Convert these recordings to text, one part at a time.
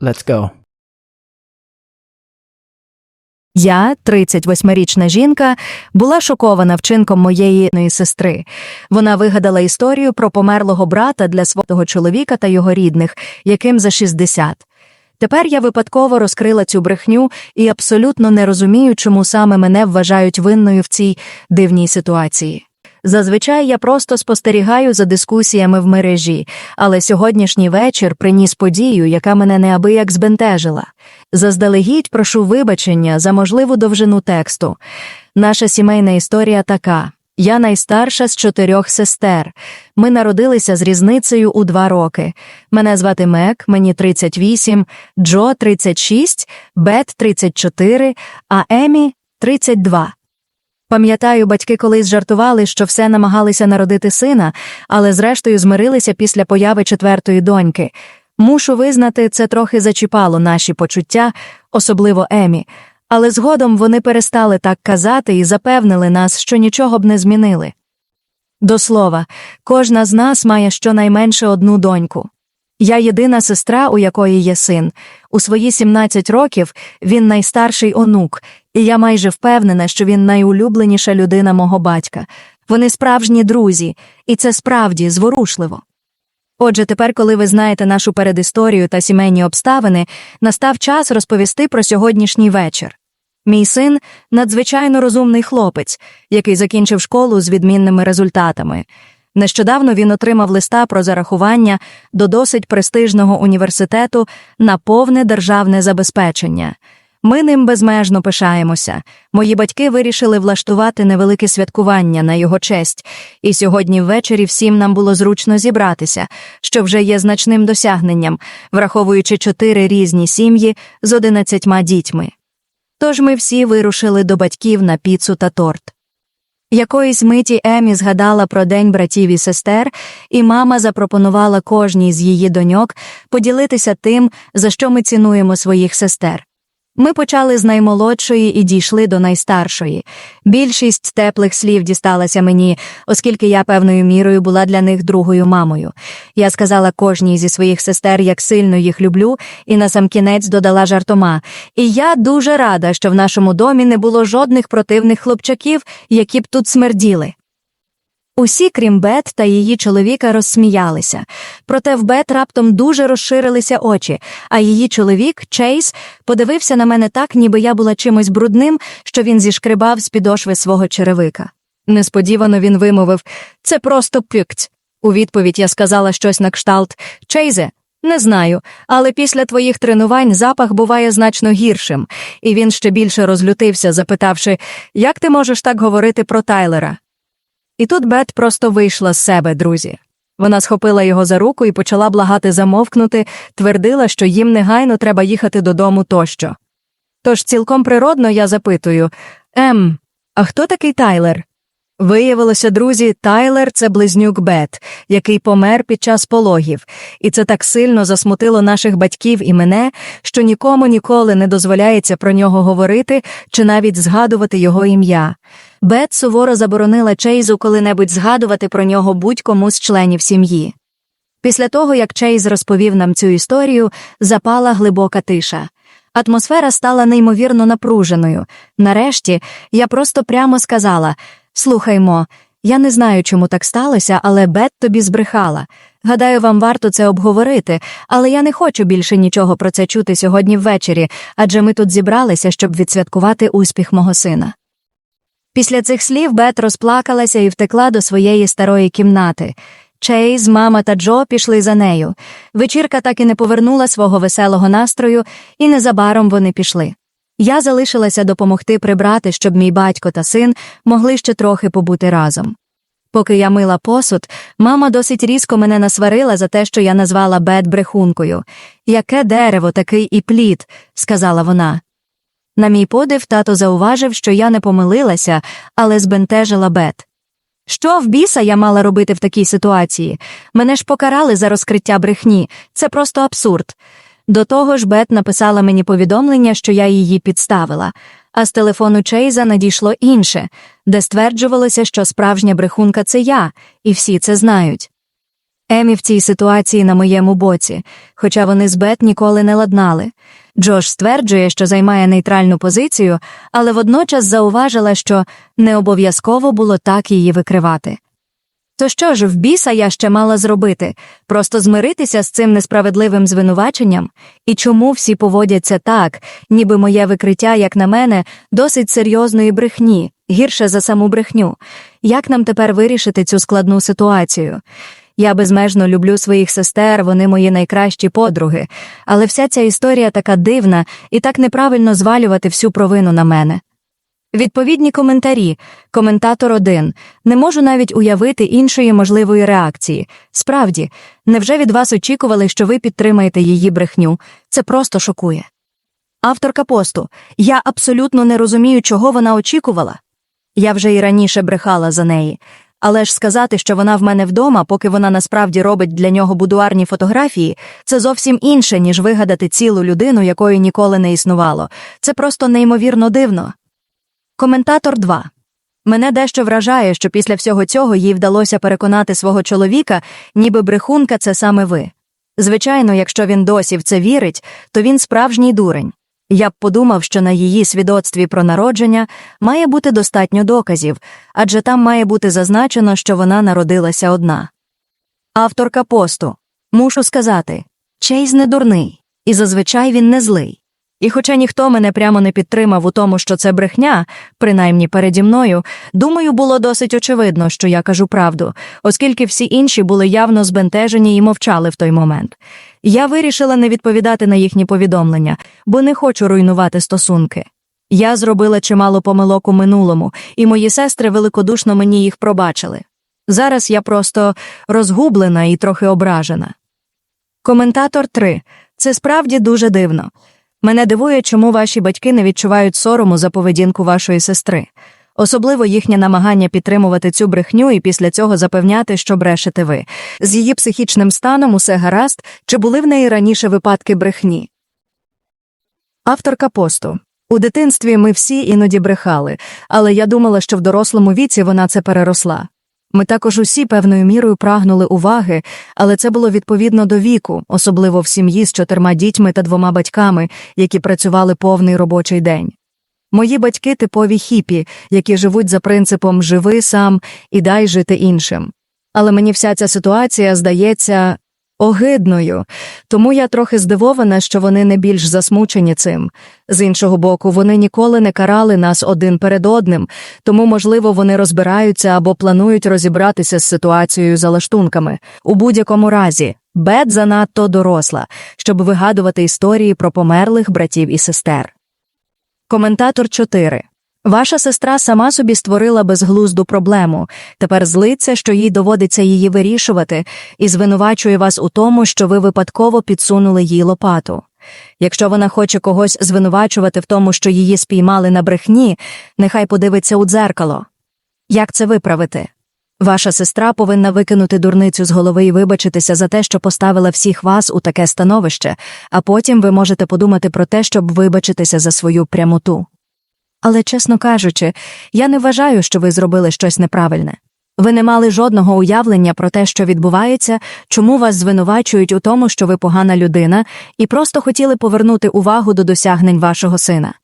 Let's go. Я, 38-річна жінка, була шокована вчинком моєї сестри. Вона вигадала історію про померлого брата для свого чоловіка та його рідних, яким за 60. Тепер я випадково розкрила цю брехню і абсолютно не розумію, чому саме мене вважають винною в цій дивній ситуації. Зазвичай я просто спостерігаю за дискусіями в мережі, але сьогоднішній вечір приніс подію, яка мене неабияк збентежила. Заздалегідь прошу вибачення за можливу довжину тексту. Наша сімейна історія така. Я найстарша з чотирьох сестер. Ми народилися з різницею у два роки. Мене звати Мек, мені 38, Джо 36, Бет 34, а Емі 32. Пам'ятаю, батьки колись жартували, що все намагалися народити сина, але зрештою змирилися після появи четвертої доньки. Мушу визнати, це трохи зачіпало наші почуття, особливо Емі. Але згодом вони перестали так казати і запевнили нас, що нічого б не змінили. До слова, кожна з нас має щонайменше одну доньку. Я єдина сестра, у якої є син. У свої 17 років він найстарший онук, і я майже впевнена, що він найулюбленіша людина мого батька. Вони справжні друзі, і це справді зворушливо. Отже, тепер, коли ви знаєте нашу передісторію та сімейні обставини, настав час розповісти про сьогоднішній вечір. Мій син надзвичайно розумний хлопець, який закінчив школу з відмінними результатами. Нещодавно він отримав листа про зарахування до досить престижного університету на повне державне забезпечення. Ми ним безмежно пишаємося. Мої батьки вирішили влаштувати невелике святкування на його честь, і сьогодні ввечері всім нам було зручно зібратися, що вже є значним досягненням, враховуючи чотири різні сім'ї з одинадцятьма дітьми. Тож ми всі вирушили до батьків на піцу та торт. Якоїсь миті Емі згадала про день братів і сестер, і мама запропонувала кожній з її доньок поділитися тим, за що ми цінуємо своїх сестер. Ми почали з наймолодшої і дійшли до найстаршої. Більшість теплих слів дісталася мені, оскільки я певною мірою була для них другою мамою. Я сказала кожній зі своїх сестер, як сильно їх люблю, і насамкінець додала жартома. І я дуже рада, що в нашому домі не було жодних противних хлопчаків, які б тут смерділи. Усі, крім Бет та її чоловіка, розсміялися. Проте в Бет раптом дуже розширилися очі, а її чоловік, Чейз, подивився на мене так, ніби я була чимось брудним, що він зішкрибав з підошви свого черевика. Несподівано він вимовив це просто пюкць. У відповідь я сказала щось на кшталт Чейзе, не знаю, але після твоїх тренувань запах буває значно гіршим, і він ще більше розлютився, запитавши, як ти можеш так говорити про Тайлера? І тут Бет просто вийшла з себе, друзі. Вона схопила його за руку і почала благати замовкнути, твердила, що їм негайно треба їхати додому тощо. Тож цілком природно я запитую Ем, а хто такий Тайлер? Виявилося, друзі, Тайлер це близнюк Бет, який помер під час пологів, і це так сильно засмутило наших батьків і мене, що нікому ніколи не дозволяється про нього говорити чи навіть згадувати його ім'я. Бет суворо заборонила Чейзу коли-небудь згадувати про нього будь-кому з членів сім'ї. Після того, як Чейз розповів нам цю історію, запала глибока тиша. Атмосфера стала неймовірно напруженою. Нарешті я просто прямо сказала Слухаймо, я не знаю, чому так сталося, але Бет тобі збрехала. Гадаю, вам варто це обговорити, але я не хочу більше нічого про це чути сьогодні ввечері, адже ми тут зібралися, щоб відсвяткувати успіх мого сина. Після цих слів Бет розплакалася і втекла до своєї старої кімнати. Чейз, мама та Джо пішли за нею. Вечірка так і не повернула свого веселого настрою, і незабаром вони пішли. Я залишилася допомогти прибрати, щоб мій батько та син могли ще трохи побути разом. Поки я мила посуд, мама досить різко мене насварила за те, що я назвала Бет брехункою. Яке дерево, такий і плід, сказала вона. На мій подив тато зауважив, що я не помилилася, але збентежила Бет. Що в біса я мала робити в такій ситуації? Мене ж покарали за розкриття брехні. Це просто абсурд. До того ж, Бет написала мені повідомлення, що я її підставила, а з телефону Чейза надійшло інше, де стверджувалося, що справжня брехунка це я, і всі це знають. Емі в цій ситуації на моєму боці, хоча вони з Бет ніколи не ладнали. Джош стверджує, що займає нейтральну позицію, але водночас зауважила, що не обов'язково було так її викривати. То що ж, в біса я ще мала зробити? Просто змиритися з цим несправедливим звинуваченням? І чому всі поводяться так, ніби моє викриття, як на мене, досить серйозної брехні, гірше за саму брехню? Як нам тепер вирішити цю складну ситуацію? Я безмежно люблю своїх сестер, вони мої найкращі подруги, але вся ця історія така дивна і так неправильно звалювати всю провину на мене. Відповідні коментарі. Коментатор 1. Не можу навіть уявити іншої можливої реакції. Справді, невже від вас очікували, що ви підтримаєте її брехню? Це просто шокує. Авторка посту. Я абсолютно не розумію, чого вона очікувала. Я вже і раніше брехала за неї. Але ж сказати, що вона в мене вдома, поки вона насправді робить для нього будуарні фотографії, це зовсім інше, ніж вигадати цілу людину, якої ніколи не існувало. Це просто неймовірно дивно. Коментатор 2. Мене дещо вражає, що після всього цього їй вдалося переконати свого чоловіка, ніби брехунка це саме ви. Звичайно, якщо він досі в це вірить, то він справжній дурень. Я б подумав, що на її свідоцтві про народження має бути достатньо доказів, адже там має бути зазначено, що вона народилася одна. Авторка посту. Мушу сказати, Чейз не дурний, і зазвичай він не злий. І хоча ніхто мене прямо не підтримав у тому, що це брехня, принаймні переді мною, думаю, було досить очевидно, що я кажу правду, оскільки всі інші були явно збентежені і мовчали в той момент. Я вирішила не відповідати на їхні повідомлення, бо не хочу руйнувати стосунки. Я зробила чимало помилок у минулому, і мої сестри великодушно мені їх пробачили. Зараз я просто розгублена і трохи ображена. Коментатор 3. Це справді дуже дивно. Мене дивує, чому ваші батьки не відчувають сорому за поведінку вашої сестри, особливо їхнє намагання підтримувати цю брехню і після цього запевняти, що брешете ви. З її психічним станом усе гаразд, чи були в неї раніше випадки брехні? Авторка посту. У дитинстві ми всі іноді брехали, але я думала, що в дорослому віці вона це переросла. Ми також усі певною мірою прагнули уваги, але це було відповідно до віку, особливо в сім'ї з чотирма дітьми та двома батьками, які працювали повний робочий день. Мої батьки типові хіпі, які живуть за принципом живи сам і дай жити іншим. Але мені вся ця ситуація здається огидною, тому я трохи здивована, що вони не більш засмучені цим. З іншого боку, вони ніколи не карали нас один перед одним, тому, можливо, вони розбираються або планують розібратися з ситуацією за лаштунками. У будь-якому разі, Бет занадто доросла, щоб вигадувати історії про померлих братів і сестер. Коментатор 4. Ваша сестра сама собі створила безглузду проблему, тепер злиться, що їй доводиться її вирішувати, і звинувачує вас у тому, що ви випадково підсунули їй лопату. Якщо вона хоче когось звинувачувати в тому, що її спіймали на брехні, нехай подивиться у дзеркало. Як це виправити? Ваша сестра повинна викинути дурницю з голови і вибачитися за те, що поставила всіх вас у таке становище, а потім ви можете подумати про те, щоб вибачитися за свою прямоту. Але, чесно кажучи, я не вважаю, що ви зробили щось неправильне. Ви не мали жодного уявлення про те, що відбувається, чому вас звинувачують у тому, що ви погана людина, і просто хотіли повернути увагу до досягнень вашого сина.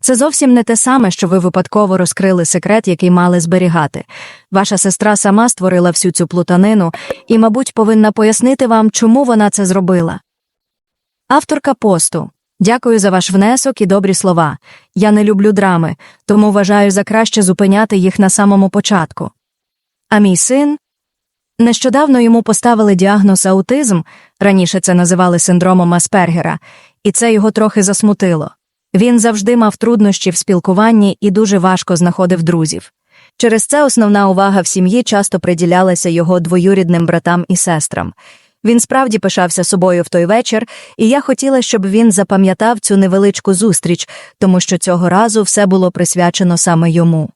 Це зовсім не те саме, що ви випадково розкрили секрет, який мали зберігати. Ваша сестра сама створила всю цю плутанину і, мабуть, повинна пояснити вам, чому вона це зробила. Авторка посту. Дякую за ваш внесок і добрі слова. Я не люблю драми, тому вважаю за краще зупиняти їх на самому початку. А мій син нещодавно йому поставили діагноз аутизм, раніше це називали синдромом Аспергера, і це його трохи засмутило. Він завжди мав труднощі в спілкуванні і дуже важко знаходив друзів. Через це основна увага в сім'ї часто приділялася його двоюрідним братам і сестрам. Він справді пишався собою в той вечір, і я хотіла, щоб він запам'ятав цю невеличку зустріч, тому що цього разу все було присвячено саме йому.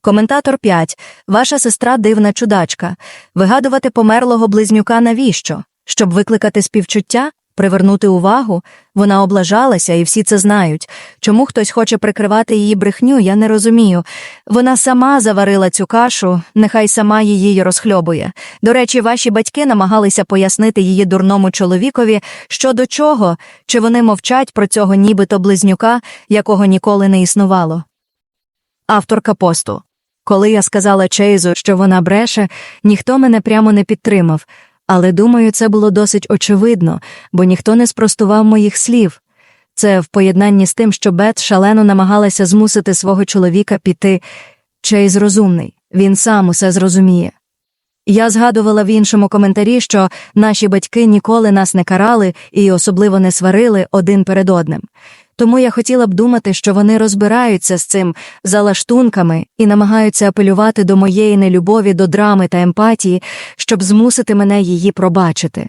Коментатор 5. Ваша сестра дивна чудачка. Вигадувати померлого близнюка навіщо? Щоб викликати співчуття? Привернути увагу? Вона облажалася, і всі це знають. Чому хтось хоче прикривати її брехню, я не розумію. Вона сама заварила цю кашу, нехай сама її розхльобує. До речі, ваші батьки намагалися пояснити її дурному чоловікові, що до чого, чи вони мовчать про цього нібито близнюка, якого ніколи не існувало. Авторка посту. Коли я сказала Чейзу, що вона бреше, ніхто мене прямо не підтримав, але думаю, це було досить очевидно, бо ніхто не спростував моїх слів. Це в поєднанні з тим, що Бет шалено намагалася змусити свого чоловіка піти. Чейз розумний, він сам усе зрозуміє. Я згадувала в іншому коментарі, що наші батьки ніколи нас не карали і особливо не сварили один перед одним. Тому я хотіла б думати, що вони розбираються з цим залаштунками і намагаються апелювати до моєї нелюбові до драми та емпатії, щоб змусити мене її пробачити.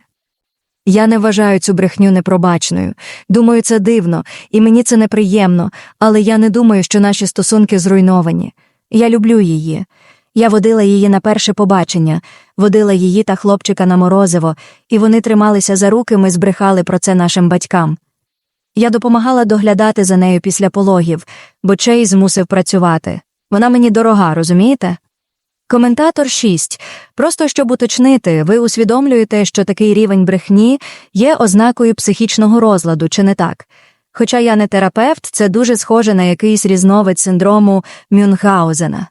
Я не вважаю цю брехню непробачною. Думаю, це дивно, і мені це неприємно, але я не думаю, що наші стосунки зруйновані. Я люблю її. Я водила її на перше побачення, водила її та хлопчика на морозиво, і вони трималися за руки, ми збрехали про це нашим батькам. Я допомагала доглядати за нею після пологів, бо Чейз мусив працювати. Вона мені дорога, розумієте? Коментатор 6. Просто щоб уточнити, ви усвідомлюєте, що такий рівень брехні є ознакою психічного розладу, чи не так? Хоча я не терапевт, це дуже схоже на якийсь різновид синдрому Мюнхгаузена.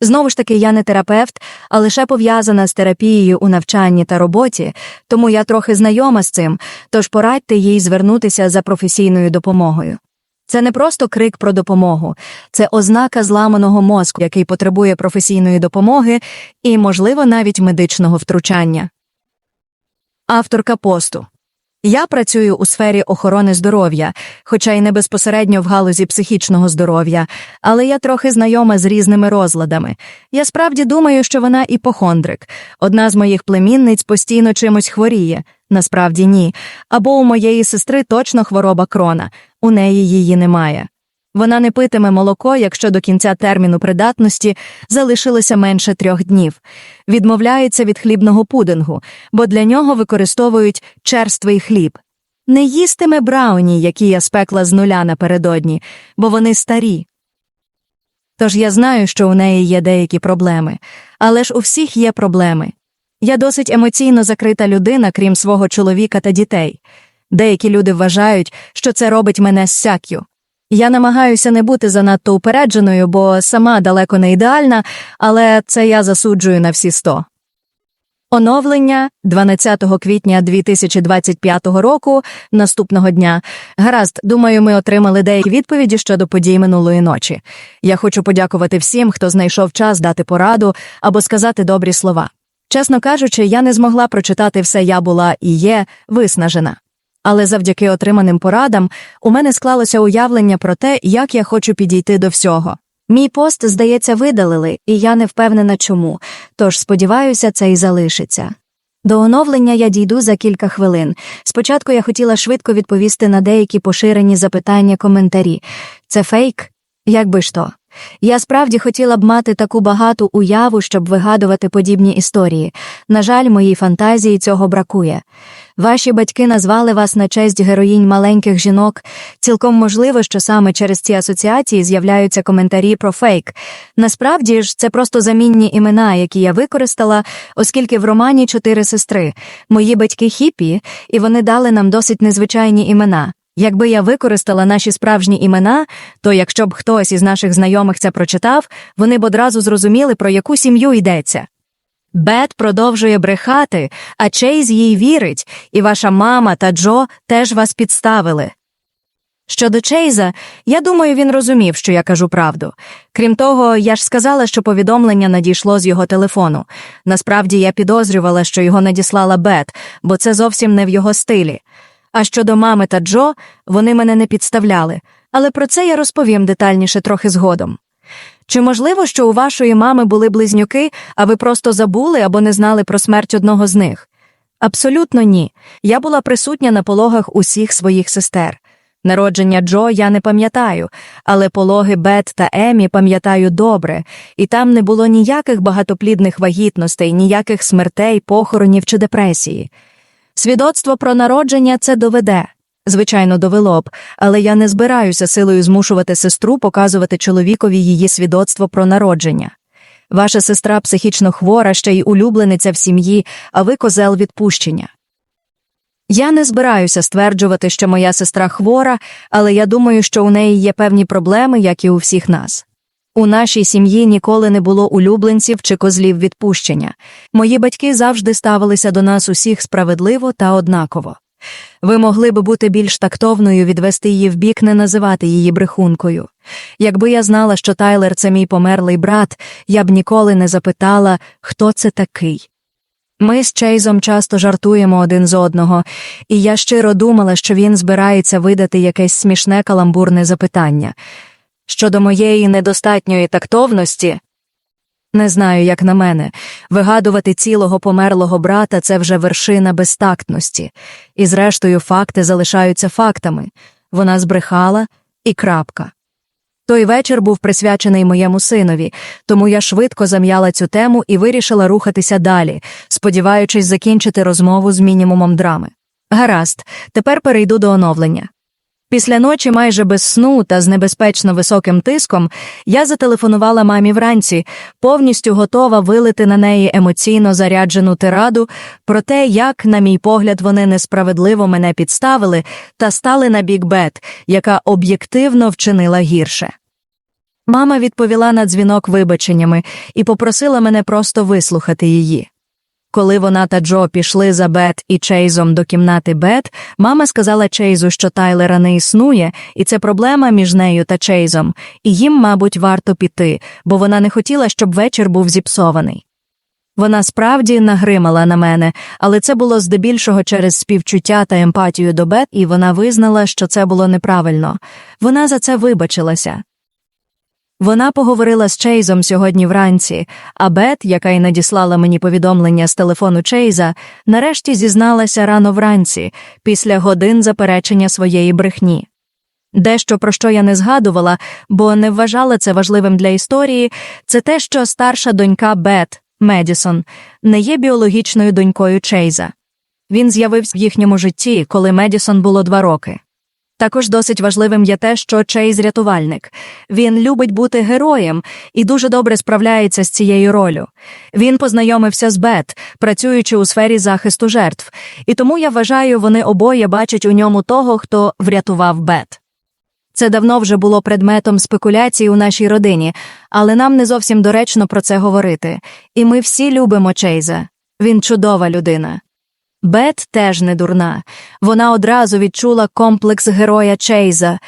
Знову ж таки, я не терапевт, а лише пов'язана з терапією у навчанні та роботі, тому я трохи знайома з цим, тож порадьте їй звернутися за професійною допомогою. Це не просто крик про допомогу, це ознака зламаного мозку, який потребує професійної допомоги і, можливо, навіть медичного втручання. Авторка посту я працюю у сфері охорони здоров'я, хоча й не безпосередньо в галузі психічного здоров'я, але я трохи знайома з різними розладами. Я справді думаю, що вона іпохондрик. Одна з моїх племінниць постійно чимось хворіє. Насправді ні. Або у моєї сестри точно хвороба крона, у неї її немає. Вона не питиме молоко, якщо до кінця терміну придатності залишилося менше трьох днів, відмовляється від хлібного пудингу, бо для нього використовують черствий хліб. Не їстиме брауні, які я спекла з нуля напередодні, бо вони старі. Тож я знаю, що у неї є деякі проблеми, але ж у всіх є проблеми. Я досить емоційно закрита людина, крім свого чоловіка та дітей. Деякі люди вважають, що це робить мене сякю. Я намагаюся не бути занадто упередженою, бо сама далеко не ідеальна, але це я засуджую на всі сто. Оновлення 12 квітня 2025 року, наступного дня. Гаразд, думаю, ми отримали деякі відповіді щодо подій минулої ночі. Я хочу подякувати всім, хто знайшов час дати пораду або сказати добрі слова. Чесно кажучи, я не змогла прочитати все я була і є виснажена. Але завдяки отриманим порадам у мене склалося уявлення про те, як я хочу підійти до всього. Мій пост, здається, видалили, і я не впевнена чому, тож сподіваюся, це і залишиться. До оновлення я дійду за кілька хвилин. Спочатку я хотіла швидко відповісти на деякі поширені запитання коментарі. Це фейк? Як би ж то? Я справді хотіла б мати таку багату уяву, щоб вигадувати подібні історії. На жаль, моїй фантазії цього бракує. Ваші батьки назвали вас на честь героїнь маленьких жінок. Цілком можливо, що саме через ці асоціації з'являються коментарі про фейк. Насправді ж, це просто замінні імена, які я використала, оскільки в романі чотири сестри. Мої батьки хіпі, і вони дали нам досить незвичайні імена. Якби я використала наші справжні імена, то якщо б хтось із наших знайомих це прочитав, вони б одразу зрозуміли, про яку сім'ю йдеться. Бет продовжує брехати, а Чейз їй вірить, і ваша мама та Джо теж вас підставили. Щодо Чейза, я думаю, він розумів, що я кажу правду. Крім того, я ж сказала, що повідомлення надійшло з його телефону. Насправді я підозрювала, що його надіслала Бет, бо це зовсім не в його стилі. А щодо мами та Джо, вони мене не підставляли, але про це я розповім детальніше трохи згодом. Чи можливо, що у вашої мами були близнюки, а ви просто забули або не знали про смерть одного з них? Абсолютно ні. Я була присутня на пологах усіх своїх сестер. Народження Джо я не пам'ятаю, але пологи Бет та Емі пам'ятаю добре, і там не було ніяких багатоплідних вагітностей, ніяких смертей, похоронів чи депресії. Свідоцтво про народження це доведе. Звичайно, довело б, але я не збираюся силою змушувати сестру показувати чоловікові її свідоцтво про народження. Ваша сестра психічно хвора, ще й улюблениця в сім'ї, а ви козел відпущення. Я не збираюся стверджувати, що моя сестра хвора, але я думаю, що у неї є певні проблеми, як і у всіх нас. У нашій сім'ї ніколи не було улюбленців чи козлів відпущення. Мої батьки завжди ставилися до нас усіх справедливо та однаково. Ви могли б бути більш тактовною, відвести її вбік, не називати її брехункою. Якби я знала, що Тайлер це мій померлий брат, я б ніколи не запитала, хто це такий. Ми з Чейзом часто жартуємо один з одного, і я щиро думала, що він збирається видати якесь смішне каламбурне запитання. Щодо моєї недостатньої тактовності, не знаю, як на мене, вигадувати цілого померлого брата це вже вершина безтактності, і зрештою факти залишаються фактами вона збрехала і крапка. Той вечір був присвячений моєму синові, тому я швидко зам'яла цю тему і вирішила рухатися далі, сподіваючись закінчити розмову з мінімумом драми. Гаразд, тепер перейду до оновлення. Після ночі майже без сну та з небезпечно високим тиском я зателефонувала мамі вранці, повністю готова вилити на неї емоційно заряджену тираду про те, як, на мій погляд, вони несправедливо мене підставили та стали на бік Бет, яка об'єктивно вчинила гірше. Мама відповіла на дзвінок вибаченнями і попросила мене просто вислухати її. Коли вона та Джо пішли за Бет і Чейзом до кімнати Бет, мама сказала Чейзу, що Тайлера не існує, і це проблема між нею та Чейзом, і їм, мабуть, варто піти, бо вона не хотіла, щоб вечір був зіпсований. Вона справді нагримала на мене, але це було здебільшого через співчуття та емпатію до Бет, і вона визнала, що це було неправильно. Вона за це вибачилася. Вона поговорила з Чейзом сьогодні вранці, а Бет, яка й надіслала мені повідомлення з телефону Чейза, нарешті зізналася рано вранці, після годин заперечення своєї брехні. Дещо, про що я не згадувала, бо не вважала це важливим для історії, це те, що старша донька Бет, Медісон, не є біологічною донькою Чейза. Він з'явився в їхньому житті, коли Медісон було два роки. Також досить важливим є те, що Чейз рятувальник. Він любить бути героєм і дуже добре справляється з цією ролью. Він познайомився з Бет, працюючи у сфері захисту жертв, і тому я вважаю, вони обоє бачать у ньому того, хто врятував Бет. Це давно вже було предметом спекуляцій у нашій родині, але нам не зовсім доречно про це говорити. І ми всі любимо Чейза. Він чудова людина. Бет теж не дурна. Вона одразу відчула комплекс героя Чейза,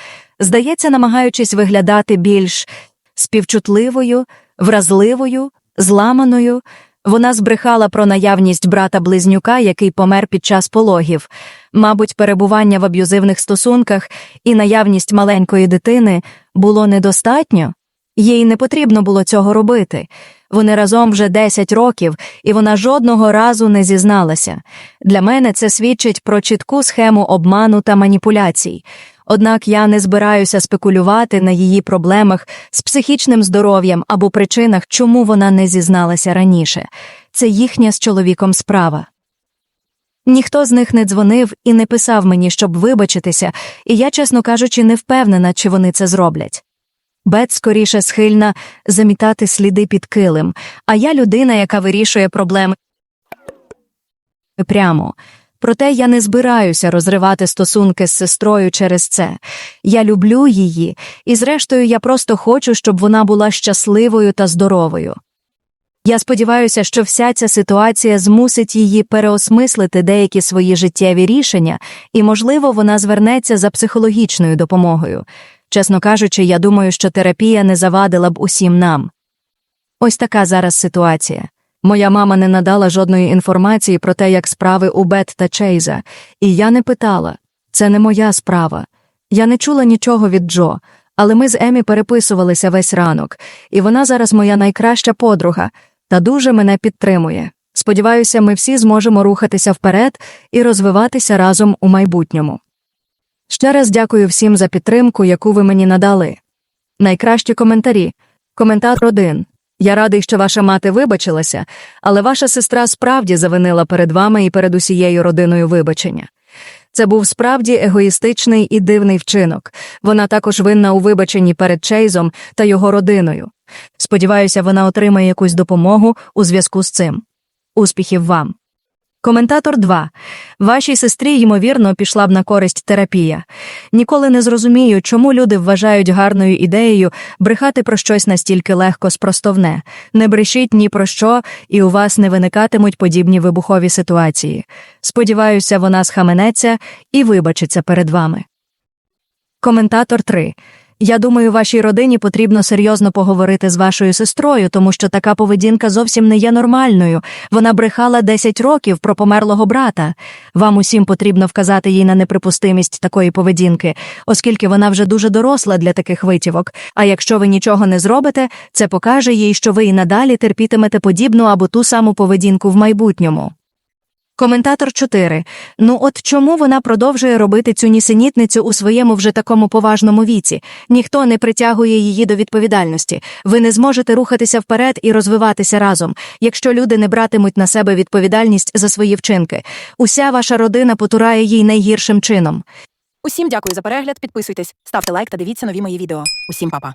здається, намагаючись виглядати більш співчутливою, вразливою, зламаною. Вона збрехала про наявність брата близнюка, який помер під час пологів, мабуть, перебування в аб'юзивних стосунках і наявність маленької дитини було недостатньо. Їй не потрібно було цього робити. Вони разом вже 10 років, і вона жодного разу не зізналася. Для мене це свідчить про чітку схему обману та маніпуляцій. Однак я не збираюся спекулювати на її проблемах з психічним здоров'ям або причинах, чому вона не зізналася раніше. Це їхня з чоловіком справа. Ніхто з них не дзвонив і не писав мені, щоб вибачитися, і я, чесно кажучи, не впевнена, чи вони це зроблять. Бет скоріше схильна замітати сліди під килим, а я людина, яка вирішує проблеми прямо. Проте я не збираюся розривати стосунки з сестрою через це. Я люблю її, і зрештою я просто хочу, щоб вона була щасливою та здоровою. Я сподіваюся, що вся ця ситуація змусить її переосмислити деякі свої життєві рішення, і, можливо, вона звернеться за психологічною допомогою. Чесно кажучи, я думаю, що терапія не завадила б усім нам. Ось така зараз ситуація. Моя мама не надала жодної інформації про те, як справи у Бет та Чейза, і я не питала це не моя справа. Я не чула нічого від Джо, але ми з Емі переписувалися весь ранок, і вона зараз моя найкраща подруга та дуже мене підтримує. Сподіваюся, ми всі зможемо рухатися вперед і розвиватися разом у майбутньому. Ще раз дякую всім за підтримку, яку ви мені надали. Найкращі коментарі. Коментар 1. Я радий, що ваша мати вибачилася, але ваша сестра справді завинила перед вами і перед усією родиною вибачення. Це був справді егоїстичний і дивний вчинок. Вона також винна у вибаченні перед Чейзом та його родиною. Сподіваюся, вона отримає якусь допомогу у зв'язку з цим. Успіхів вам! Коментатор 2. Вашій сестрі, ймовірно, пішла б на користь терапія. Ніколи не зрозумію, чому люди вважають гарною ідеєю брехати про щось настільки легко спростовне. Не брешіть ні про що, і у вас не виникатимуть подібні вибухові ситуації. Сподіваюся, вона схаменеться і вибачиться перед вами. Коментатор 3. Я думаю, вашій родині потрібно серйозно поговорити з вашою сестрою, тому що така поведінка зовсім не є нормальною. Вона брехала 10 років про померлого брата. Вам усім потрібно вказати їй на неприпустимість такої поведінки, оскільки вона вже дуже доросла для таких витівок. А якщо ви нічого не зробите, це покаже їй, що ви і надалі терпітимете подібну або ту саму поведінку в майбутньому. Коментатор 4. Ну от чому вона продовжує робити цю нісенітницю у своєму вже такому поважному віці? Ніхто не притягує її до відповідальності. Ви не зможете рухатися вперед і розвиватися разом, якщо люди не братимуть на себе відповідальність за свої вчинки. Уся ваша родина потурає їй найгіршим чином. Усім дякую за перегляд. Підписуйтесь, ставте лайк та дивіться нові мої відео. Усім па-па.